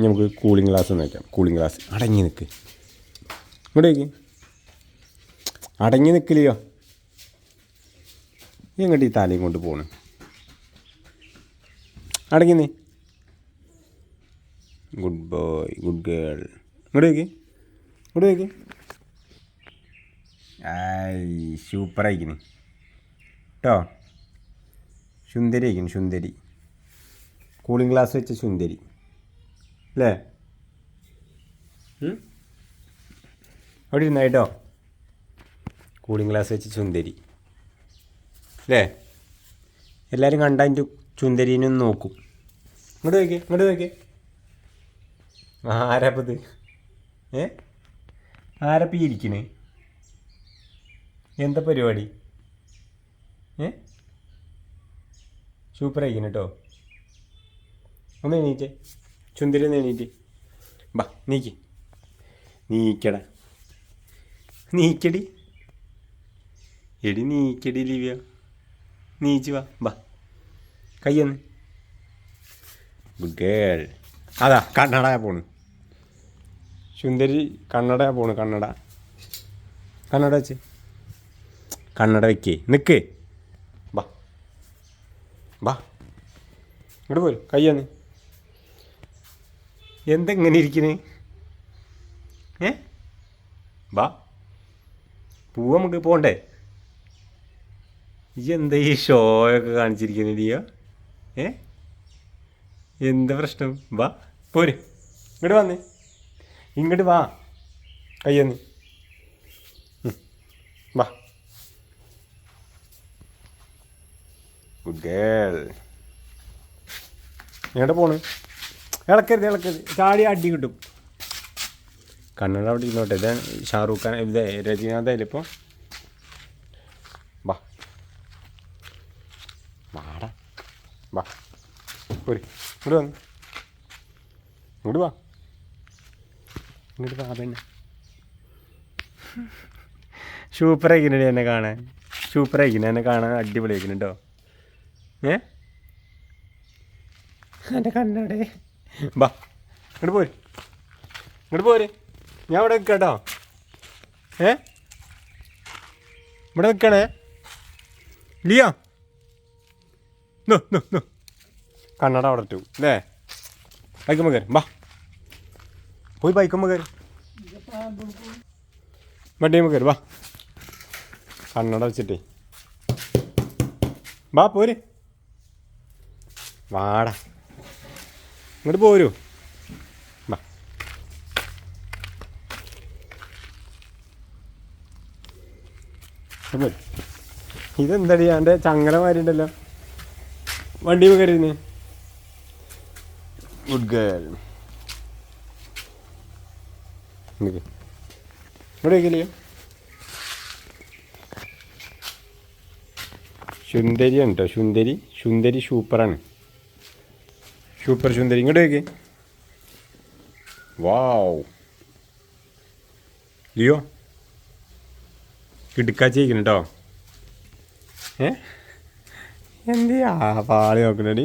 നമുക്ക് cooling glass ഒന്ന് വയ്ക്കാം കൂളിംഗ് ഗ്ലാസ് അടങ്ങി നിൽക്ക് ഇങ്ങോട്ട് വയ്ക്ക് അടങ്ങി നിൽക്കില്ലയോ എങ്ങോട്ട് ഈ തലയും കൊണ്ട് പോണ്. അടങ്ങി നീ. ഗുഡ് ബോയ് ഗുഡ് ഗേൾ ഇങ്ങോട്ട് ഇങ്ങോട്ടേക്ക് ഇങ്ങോട്ട് വയ്ക്ക് ആയി സൂപ്പർ ആയിക്കിന് കേട്ടോ സുന്ദരി ആയിക്കിന് സുന്ദരി. കൂളിംഗ് ഗ്ലാസ് വെച്ച സുന്ദരി. അല്ലേ അവിടെ ഇരുന്ന കേട്ടോ. കൂളിംഗ് ഗ്ലാസ് വെച്ച് സുന്ദരി അല്ലേ എല്ലാവരും കണ്ട അതിന്റെ ചുന്ദരീനെ നോക്കും. ഇങ്ങോട്ട് നോക്കിയേ ഇങ്ങോട്ട് നോക്കിയേ. ആരാപ്പത് ഏ? ആരപ്പ ഇരിക്കണേ? എന്താ പരിപാടി? ഏ? സൂപ്പർ ആയിരിക്കണം കേട്ടോ ഒന്ന് എണീറ്റേ. ഒന്ന് എണീറ്റ്. ബാ നീക്കി. നീക്കട. നീക്കടി. എടി നീക്കടി ലിവ്യ നീച്ച് വാ ബാ. കയ്യൊന്ന് ഗുഡ് ഗേൾ അതാ കണ്ണടയാ പോണ്. സുന്ദരി കണ്ണടയാ പോണ് കണ്ണട. കണ്ണട വെച്ച്. കണ്ണട വെക്കേ. നിക്ക്. ബാ. ബാ. ഇങ്ങോട്ട് പോരും. കയ്യൊന്ന് എന്തെങ്ങനെ ഇരിക്കണേ? ഏ? വാ. പൂവ് നമുക്ക് പോണ്ടേ? ഈ എന്താ ഈ ഷോയൊക്കെ കാണിച്ചിരിക്കുന്നത് ഏ? എന്താ പ്രശ്നം? വാ പോര്. ഇങ്ങോട്ട് വന്നേ. ഇങ്ങോട്ട് വാ. കയ്യെന്ന്. വാ. ഗുഡ് ഗേൾ എങ്ങോട്ട് പോണ്? ഇളക്കരുത് ഇളക്കരുത്. ചാടി അടി കിട്ടും. കണ്ണട അവിടെ ഇരുന്നോട്ടെ. ഇതാണ് ഷാറൂഖ് ഖാൻ ഇത് രജനീകാന്ത് അല്ലേ ഇപ്പോൾ വാ. വാടാ. വാ. ഒരു ഇങ്ങോട്ട് വന്ന്. ഇങ്ങോട്ട് വാ. ഇങ്ങോട്ട് വാ പെണ്ണെ. സൂപ്പർ ആയിക്കുന്നുണ്ട് എന്നെ കാണാൻ. സൂപ്പർ ആയിക്കുന്നു എന്നെ കാണാൻ അടിപൊളി ആയിക്കുന്നു ഏ? എന്റെ കണ്ണടെ. ബാ ഇങ്ങോട്ട് പോര്. ഇങ്ങോട്ട് പോര്. ഞാൻ ഇവിടെ നിൽക്കട്ടോ കേട്ടോ ഏ? ഇവിടെ നിൽക്കണേ ലിയോ? നോ നോ നോ കണ്ണട അവിടെ ഇട്ടു അല്ലേ ബൈക്കുമ്മ കയറി ബാ. പോയി ബൈക്കുമ്മ കയറി വണ്ടിയുമ്മ കയറി വാ കണ്ണട വെച്ചിട്ടേ. വാ പോര്. വാടാ. ഇങ്ങോട്ട് പോരൂ. പോര്. ഇതെന്തടി എന്റെ ചങ്ങലമാരി ഉണ്ടല്ലോ വണ്ടി കയറിയിരുന്നേ ഗുഡ് ഗേൾ ഇവിടെ വയ്ക്കില്ലയോ സുന്ദരിയാണ് കേട്ടോ സുന്ദരി സുന്ദരി സൂപ്പറാണ് സൂപ്പർ സുന്ദരി ഇങ്ങോട്ട് വാവ് ലിയോ? കിടുക്കാച്ചിരിക്കുന്നു കേട്ടോ ഏ? എന്തിയാ പാളി നോക്കണടി